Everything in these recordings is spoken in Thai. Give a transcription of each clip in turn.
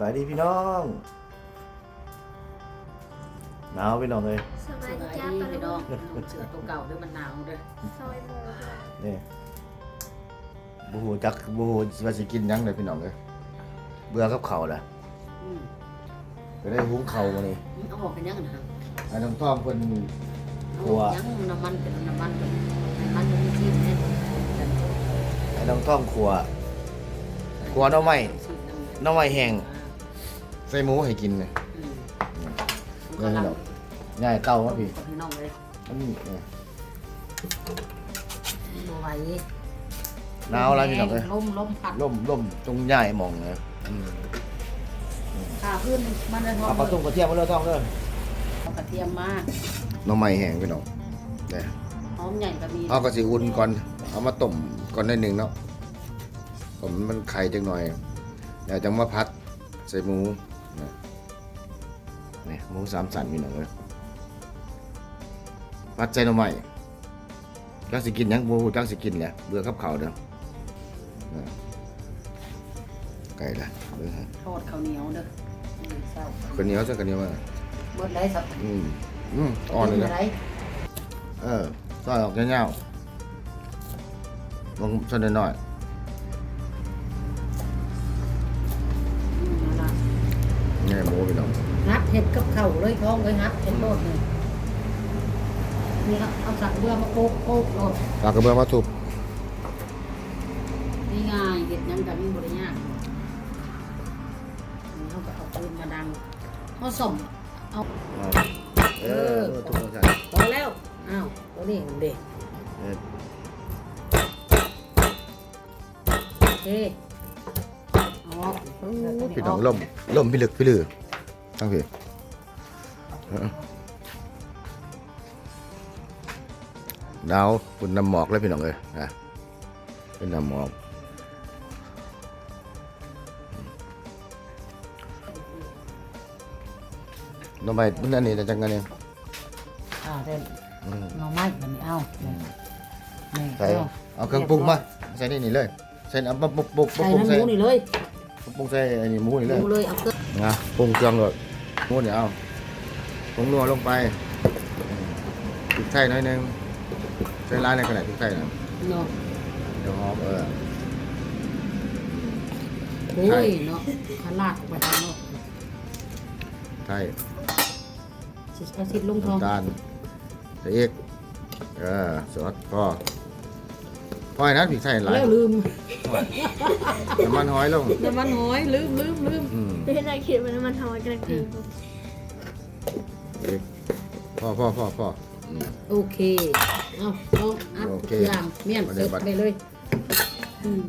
บายดีพี่น้องหนาวพี่น้องเลยสบาสยดีบายจ้าดีปะพี่น้ลุองงเสือตัวเก่าด้วยมันหนาวด้วยซอยโมด้วยนี่บูฮูจักบูฮูว่าสิกินหยังเลยพี่น้องเลยเบื่อกับเขาวแหละอืมก็ได้หุงเขาวมานี่เอาออกกันยังนะไอ้น้องท่อมเพิ่นเอากลัวออกยังน้ำมันเป็นน้ำมันเป็นน้ำมันมันมีชีสเนี่ยไอ้น้องท่อมขัวขัวหน่อไม้หน่อไม้แห้ง ใส่หมูให้กินเลยอืมนี่พี่น้องง่ายเต้ามาพี่กับพี่น้องเลยมันนี่เนี่ยบัวไหวหนาวอะไรพี่น้องเลยลมลมพัดล่มล่มตรงย่ายหมองเลยอืมขาขึ้นมันจะทอเอาปลาตุ้งกระเทียมมาเลยท่องเลยเอากระเทียมมากหน่อไม้แห้งพี่น้องเนี่ยหอมใหญ่ก็มีเอากระสีอุ่นก่อน เอามาต้มก่อนได้หนึ่งเนาะผมมันไข่จังหน่อยเดี๋ยวจะมาพัดใส่หมู นะนี่หมูสามสันมีหน่อยเลยพัดใส่หน่อไม้จักสิกินหยังหมูจักสิกินแหละเบื่อขับเขาวเด้อนะไก่ละเบิ่งฮะทอดข้าวเหนียวเด้ออืมเศร้าคนเหนียวสักคนเหนียวมาเบิดได้สับอืมอืมอ่อนเลยนะไรเออซอยออกเงาๆลงส่วนน้อยอื ๆแง่หมูพี่น้องฮัดเห็ดกับเข่าวเลยท้องเลยฮัดเห็ดโลดเลยนี่ครับเอาสักเบื่อมาโคกโคกโลดปลากระเบื้องมาทุบนี่ง่ายเห็ดหยังกับมีบริยากอันนี้เขาก็เอาปืนมาดังเขาส่งเอาเออทุบมาใส่พอแล้วอ้าวตัวนี้มันเด็กเออโอเคเอาออก พี่น้องล่มล่มพี่ลึกพี่ลือตั้งพี่เออดาวปุ่นน้ำหมอกแล้วพี่น้องเลยนะเป็นน้ำหมอกน้ำใบมันอันนี้จะจังกันเนี่ยอ่าเด่นอืมเอาไม้มันนี่เอานี่ใส่เอาเครื่องปรุงมาใส่นี่นี่เลยใส่น้ำปรุงปรุงปรุงใส่ปรุงน้ำหใส่มูนี่เลย ปรุงใส่อันนี้หมูนี่เลยหมูเลยเอาเครื่อนะปรุงเครื่องเลยหมูเนี่ยเอาปรุงนัวลงไปพริกไทยหน่อยหนึงใส่ร้ายในขนาดพริกไทยนะเนาะเดี๋ยวหอมเออ โอ้ยเนาะขลาดออกไปทางเนาะไทยสิอาทิลงทองน้ำตาลใส่อีกเออซอสดพอ พอให้นั้นพริกไทยหลายแล้วลืมน้ำมันหอยลงน้ำมันหอยลืมลืมลืมอืมไม่ได้คิดว่ามันทำอะไรกันจริงอีกพอพอพอพออืมโอเคเอาเอาอัดโอทุเคกอย่างเมี่ยนมาเสเดี๋ร็ยจวบัดไปเลยอืม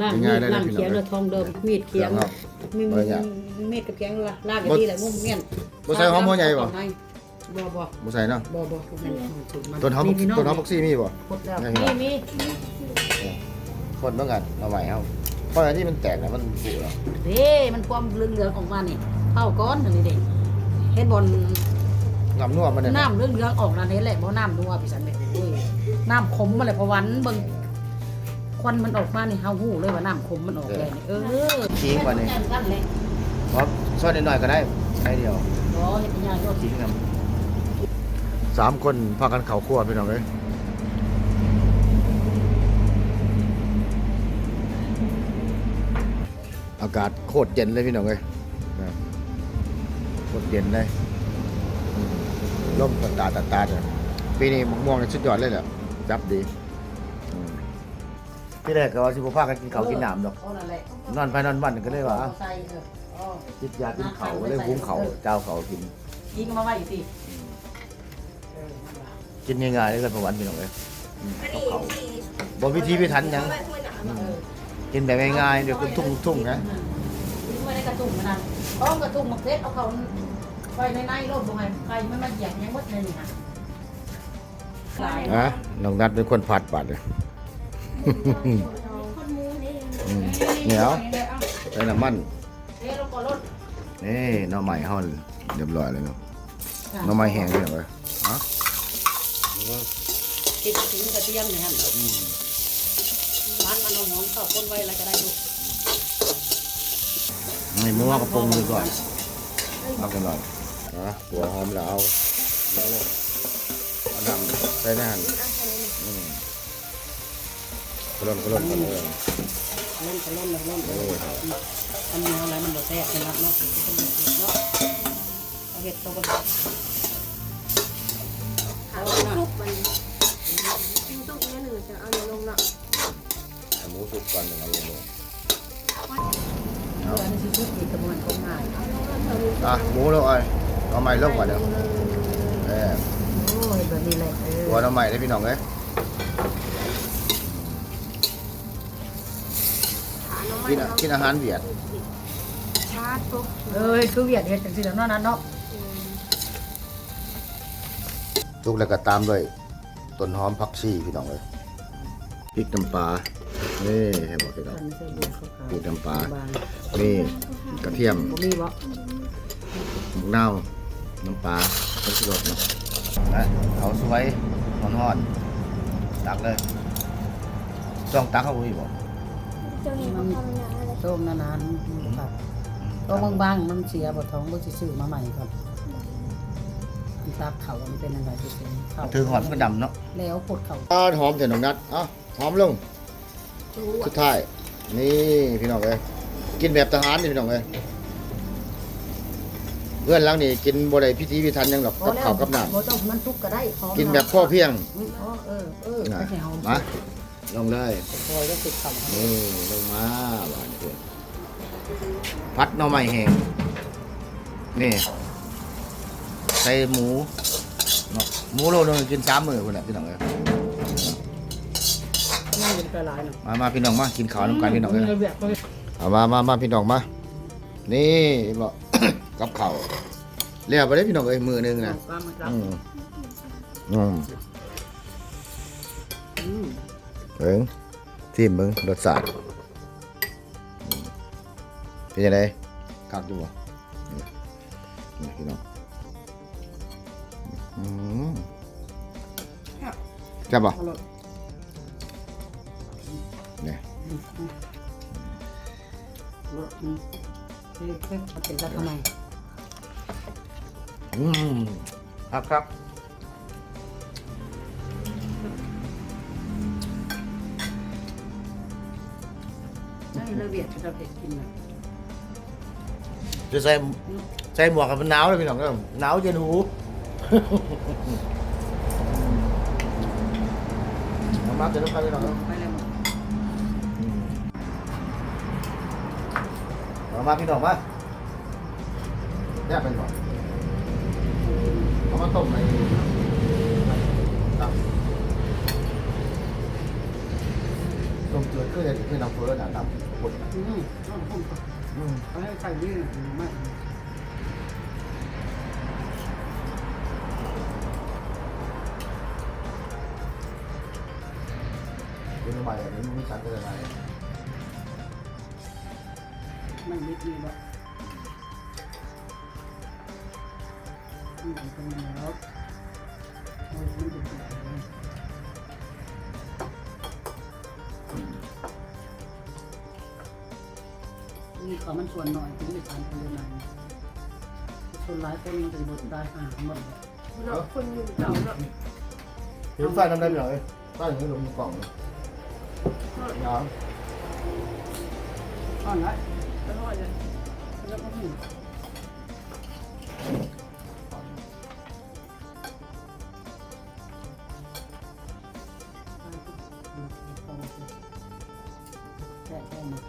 ล่างง่ามียดๆได้เลยล่างพี่น้องเขียงแล้วทองเดิมมีดเขียงเดี๋ยวครับมีบ่ได้ยากมีดกับเขียงละลากกันที่ไหนมุมเมี่ยนบ่ใส่หอมหัวใหญ่บ่ บ่บ่บ่ใส่เนาะบ่บ่บ่แม่นสูตรมันต้นหอมมีพี่น้องต้นหอมบักซี่มีบ่คดแล้วได้พี่น้มีองมีคนต้องการเอาใหม่เอาเพราะอันที่มันแตกแล้วมันผุแล้วเด้มันความเหลืองๆออกมานี่เข้าก้อนอันนี้เด็เฮ็ดบนงำนัวมันเนี่ยน้ำเหลืองๆออกนั่นเฮ็ดแหละบ่น้ำนัวพี่สันเด้โอ้ยน้ำขมมาเลยเพราะวันเบิ่งควันมันออกมานี่เฮาฮู้เลยว่าน้ำขมมันออกแก่นี่เออทิ้งกว่านี้แม่นกันเลยเพราะซอยนิดหน่อยก็ได้ใช้เดียวบ่เฮ็ดให้ยากยอดทิ้งกัน สามคนพากันเข่าขั้วพี่น้องเลยอากาศโคตรเย็นเลยพี่น้องเลยโคตรเย็นเลยอืมร่มตาตาตาเนี่ยปีนี้มะม่วงเนี่ยสุดยอดเลยแหละจับดีอืมที่แรกก็ว่าสิบพากันกินเขากินน้ำดอกนอนไปนอนวันก็เลยว่าเอาใส่เอออ๋อจิตยากินเขาก็เลยหุ้งเขาเจ้าเขากินยิงมาไว้อยู่สิ กินง่ายๆเลยกันประวันพี่น้องเลยอืมเขาเขาบ่วิธีพิถันหยังเออกินแบบง่ายๆเดี๋ยวก็ทุ่งทุ่งๆนะทิ้งไว้ในกระตุ่มมันนั่นต้องกระตุ่มมาเพชรเอาเขาไว้ในในรถบ่ให้ใครมันมาเหยียบยังหมดเลยนี่ค่ะหลายอะน้องนัดเป็นคนผัดบัดเลยคนมูนี่อืมเหนียวใส่น้ำมันเฮ้ยลงก่อนรถนี่หน่อไม้ห่อนเรียบร้อยเลยเนาะหน่อไม้แห้งพี่น้องเลย ฮะติดถึงกระเทียมนี่ฮะร้านมันเอาหอมเข้าคนไว้อะไรก็ได้ลูกอืให้หมูเอากระปรุงดีก่อนเอากันหน่อยนะหัวหอมแล้วเอาเอาเลยเอาดำใส่ในหั่นอืมกระล่นกระล่นกระล่นเล่นก็เล่นเลยเล่นเลยอันนี้อะไรมันบ่แซ่บนะครับเนาะเนาะเอาเห็ดตัวก็ หาทุกมันทุกเนี้ยหนึ่งจะเอาเนื้อลงเนาะเอาหมูสุกก่อนหนึ่งเอาลงเลยเพื่อนที่ทุกข์อีกกระบวนการง่ายอะหมูแล้วไอ้เอาใหม่เริ่มก่อนเดี๋ยวเออโอ้ยแบบนี้เลยเออหัวเอาใหม่ได้พี่น้องเอ้ยกินอะกินอาหารเวียดชาตุเอ้ยคือเวียดเฮ็ดจังซี่แล้วเนาะนั่นเนาะ สุกแล้วก็ตามด้วยต้นหอมผักชีพี่น้องเอ้ยพริกน้ำปลานี่ให้บอกพี่น้องมันใส่บุญเขาพริกน้ำปลาบางนี่กระเทียมบ่มีบ่หมูเน่าน้ำปลาต้นสดนะนะเอาสวยหอนหอนๆตักเลยต้องตักเข้าไปบ่เจ้านี้เขาทำงานอะไรต้มนานๆครับต้มบางๆมันเสียบ่ท้องบ่สิซื้อมาใหม่ครับ มันตักเขามันเป็นอะไรที่เป็นเขาถือหอนก็ดำเนาะแล้วปวดเขาอ่าหอมแต่น้องนัดเอ้าหอมลงสุดท้ายนี่พี่น้องเอ้ยกินแบบทหารนี่พี่น้องเอ้ยเพื่อนหลังนี่กินบ่ได้พิธีพิธันหยังหรอกกับข้าวกับน้บ่ต้องมันทุกข์ก็ได้พร้อมำกินแบบพ่อเพียงอืมอ๋อเออเออนะไปให้เฮามาลงเลยคอยก็ติดเขานี่ลงมาหวานเพื่อนพัดหน่อไม้แห้งนี่ ใส่หมูเนาะหมูโลนึงกินสามมื้อพุ่นแหละพี่น้องเอ้ยไม่เป็นกระไรเนาะมามาพี่น้องมากินข้าวน้ำกันพี่น้องเอ้ยเวียดเลยเอามามามาพี่น้องมา นี่บอก กับข้าวเรียกไปได้พี่น้องเอ้ยมือหนึงนะกล้ามมันรับอืมอืมอืมเบิ่งทิมเบิ่งรสชาติอืมเป็นยังไงคักอยู่บ่นี่นี่พี่น้อง อืมแซ่บบ่อร่อยเนี่ยอืมอืมอร่อยอืมเฮ้ยเฮ้ยเอาเป็นรักทำไมอืมครับครับนี่เราเวียดจะเผ็ดกินนะจะใส่ใส่หมวกกับมันหนาวเลยพี่น้องเอ้ยหนาวเย็นหู เอามาเดี๋ยวเราไปพี่น้องเอ้ยไปเลยหมดเอามาพี่น้องมาแยกเป็นก่อนเอามาต้มในครับต้มเกลือคือจะคือน้ำเฟือนะน้ำปุ่นอืมเอาเอาเอาอืมเอาให้ใส่นี่ไม่ เป็นใหม่อันนี้มันไม่ชันเป็นอะไรไม่นิดนี่หรอกอืมเป็นแล้วเอามันเป็นนี่ขอมันส่วนหน่อยถึงจะทานคนละนานส่วนหลายคนมันจะบดได้ห่างหมดเลยเนาคนอยู่เก่าเนาะเห็นไฟน้ำได้ไหมหน่อยไฟอย่างนี้ลงในกล่องเลย ยาวอ่อนละอร่อยเลยแล้วก็หนึ่งแค่แค่นี้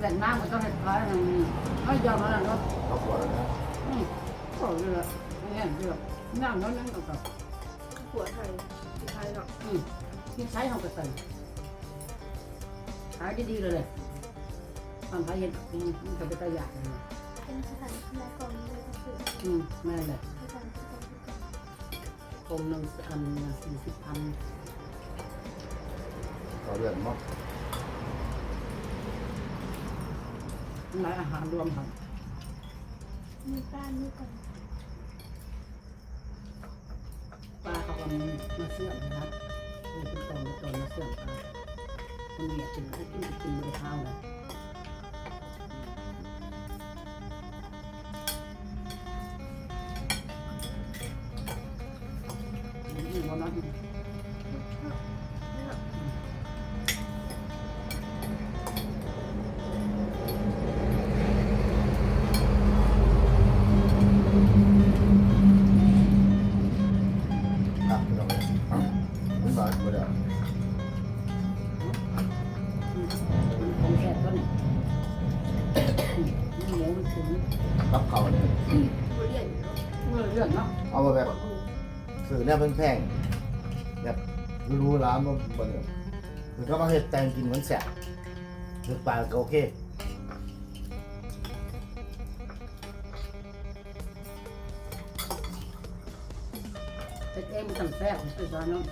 ไม้เดี๋ยวเนาะทอนาเออเองหน่อไม้แหล่งน้ำมันก็ให้คล้ายๆอืมเอายอมแล้วนะเนาะเอาขวดแล้วนะอืมก็เลยละไม่แห้งเลยละน้ำน้อยนั่นก็กับหัวไทยไทยเนาะอืมที่ใช้เขาไปใส่ขายดีๆเลยเลยทำขายเย็นอืมมันจะไปตะยากเลยเป็นสถานที่แรกก่อนเลยก็คืออืมแม่เลยสถานแรกกลมหนึ่งอันสี่สิบพันเอเลือดมั้ง อหลายอาหารรวมครับมีป้ามีก่อนปลาเขาก็มาเสื่อมนะครับเป็นตอนเป็นตอนมาเสื่อมปลาคนเหยียดถึงกินกินไม่ได้ข้าวเล รื่องเนาะเอามาแบบสื่อเนี่ยแพงๆแบบรู้ๆร้านมันบ่เนี่ยคือเขามาเห็ดแตงกินเหมือนแสบคือปลาก็โอเคแต่เองมันสั่งแซ่บคือตอนนั้น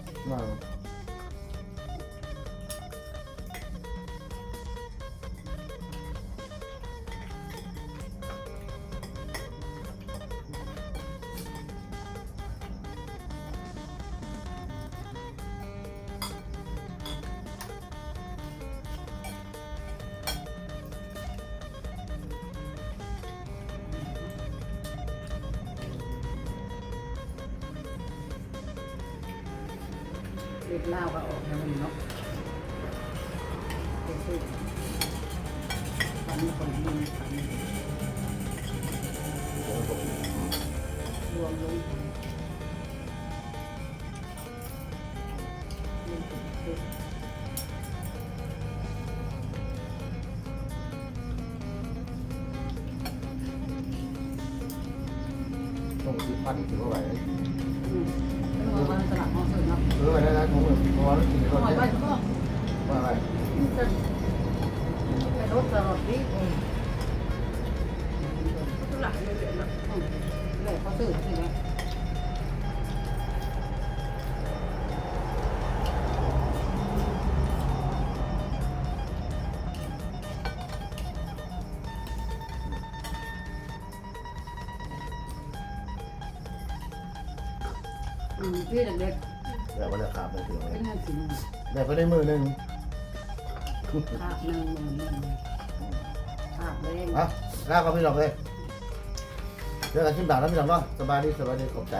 เล็กเล่าก็ออกแล้วมันเนาะเป็นสูตรตอนนี้คนที่มันทำรวมลงรวมถึงสูตรต้องซื้อพันถือว่าไหว อืมแล้วก็วันตลาดห้องสือเนาะซื้อไปได้นะผมเพราะว่ากินปก็ล่อยได้ไว้ก็ว่าไงจะไปรถตลอดวิตุหลักเลยเรียนเนาะเลยเขาซื้อใช่ไหม พี่เด็กแต่ว่าราคาเป็นถึงๆเลเป็ยนเงินสิแต่ก็ได้มือหนึ่งภาพหนึ่งหมื่นหนึ่งภาพแดงอะลาก็พี่น้องเลยเจอกันชิมด่างแล้วพี่น้องเนาะสบายดีสบายดีขอบใจ